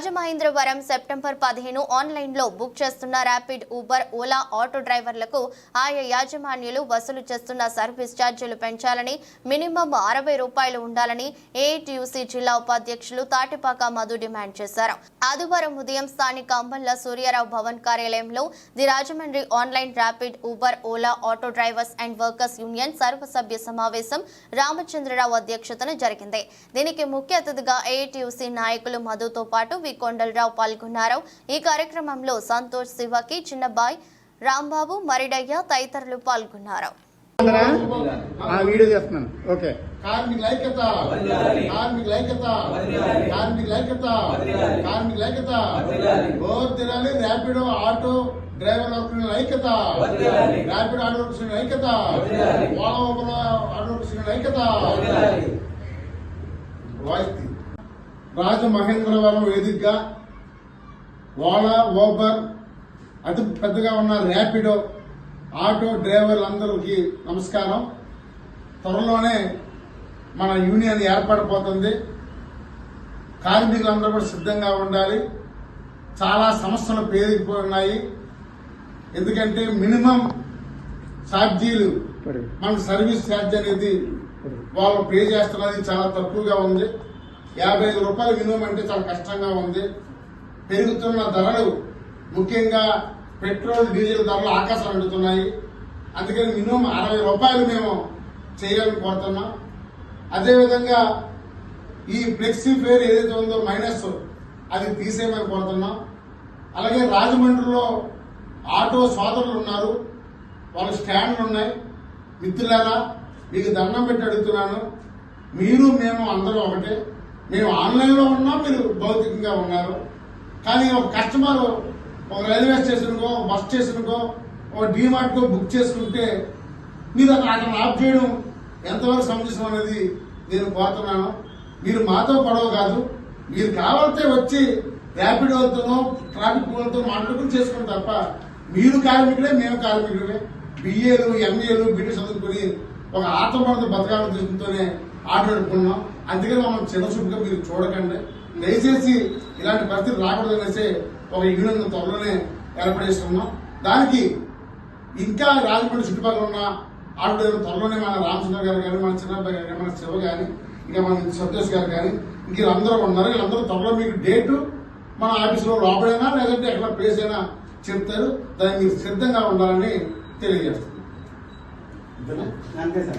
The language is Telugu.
రాజమహేంద్రవరం సెప్టెంబర్ పదిహేను ఆన్లైన్లో బుక్ చేస్తున్న ర్యాపిడ్ ఊబర్ ఓలా ఆటో డ్రైవర్లకు ఆయా యాజమాన్యులు వసూలు చేస్తున్న సర్వీస్ ఛార్జీలు పెంచాలని మినిమం అరవై రూపాయలు ఉండాలని ఏఐటియుసి జిల్లా ఉపాధ్యక్షులు తాటిపాక మధు డిమాండ్ చేశారు. ఆదివారం ఉదయం స్థానిక అంబల్ల సూర్యారావు భవన్ కార్యాలయంలో the Rajahmundry online Rapido Uber Ola auto drivers and workers union సర్వసభ్య సమావేశం రామచంద్రరావు అధ్యక్షతన జరిగింది. దీనికి ముఖ్య అతిథిగా ఏఐటియుసి నాయకులు మధుతో పాటు వి కొండలరావు పాల్గొన్నారు. ఈ కార్యక్రమంలో సంతోష్ శివకి చిన్నబాయ్ రాంబాబు మరిడయ్య తదితరులు పాల్గొన్నారు. అందరా? ఆ వీడియో చేస్తున్నాను. ఓకే. కార్మిక ఐక్యత. కార్మిక ఐక్యత. కార్మిక ఐక్యత. కార్మిక ఐక్యత. ఓర్ తినాలి ర్యాపిడో ఆటో డ్రైవర్ ఐక్యత. ర్యాపిడో ఆటో ఐక్యత. ఆటో ఐక్యత. వాయిస్ తీ. రాజమహేంద్రవరం వేదికగా ఓలా ఓబర్ అతి పెద్దగా ఉన్న ర్యాపిడో ఆటో డ్రైవర్లందరికీ నమస్కారం. త్వరలోనే మన యూనియన్ ఏర్పడిపోతుంది కార్మికులందరూ కూడా సిద్ధంగా ఉండాలి. చాలా సమస్యలు పేరుకుపోయి ఎందుకంటే మినిమం ఛార్జీలు. మన సర్వీస్ ఛార్జ్ అనేది వాళ్ళు పే చేస్తున్నది చాలా తక్కువగా ఉంది. యాభై ఐదు రూపాయలు మినిమం అంటే చాలా కష్టంగా ఉంది. పెరుగుతున్న ధరలు ముఖ్యంగా పెట్రోల్ డీజిల్ ధరలు ఆకాశం అంటున్నాయి అందుకని మినిమం అరవై రూపాయలు మేము చేయాలని కోరుతున్నాం. అదేవిధంగా ఈ ఫ్లెక్సీ ఫేర్ ఏదైతే ఉందో మైనస్ అది తీసేయమని కోరుతున్నాం. అలాగే రాజమండ్రిలో ఆటో సోదరులు ఉన్నారు. వాళ్ళ స్టాండ్లు ఉన్నాయి. మిత్రులారా మీకు దండం పెట్టి అడుగుతున్నాను. మీరు మేము అందరం ఒకటే. మేము ఆన్లైన్లో ఉన్నాం మీరు భౌతికంగా ఉన్నారు. కానీ ఒక కస్టమర్ ఒక రైల్వే స్టేషన్కో ఒక బస్ స్టేషన్కో ఒక డీమార్ట్కో బుక్ చేసుకుంటే మీరు అక్కడ అక్కడ ఆఫ్ చేయడం ఎంతవరకు సమంజసం అనేది నేను కోరుతున్నాను. మీరు మాతో గొడవ కాదు మీరు కావాలంటే వచ్చి ర్యాపిడ్ వాళ్ళతోనో ట్రాఫిక్ వాళ్ళతో మాట్లాడుకుని చేసుకోండి తప్ప మీరు కార్మికులే మేము కార్మికులే బిఏలు ఎంఏలు బిడ్డ చదువుకుని ఒక ఆత్మబంధ బతకాల దృష్టితోనే ఆటలాడుకున్నాం. అందుకని మమ్మల్ని చిన్నచూపుగా మీరు చూడకండి. దయచేసి ఇలాంటి పరిస్థితి రాకూడదనేసి ఒక యూనియన్ త్వరలోనే ఏర్పడేస్తున్నాం దానికి ఇంకా రాజమండ్రి చుట్టుపక్కల ఉన్న ఆటో త్వరలోనే మన రామచంద్ర గారు కానీ మన చిన్నబ్బాయి గారు కానీ మన శివ కానీ ఇంకా మన సంతోష్ గారు కానీ ఇంక వీళ్ళందరూ ఉన్నారు. వీళ్ళందరూ త్వరలో మీకు డేటు మన ఆఫీసులో లోపలైనా లేదంటే ఎక్కడ ప్లేస్ అయినా చెప్తారు. దానికి మీరు సిద్ధంగా ఉండాలని తెలియజేస్తున్నాను అంతే సార్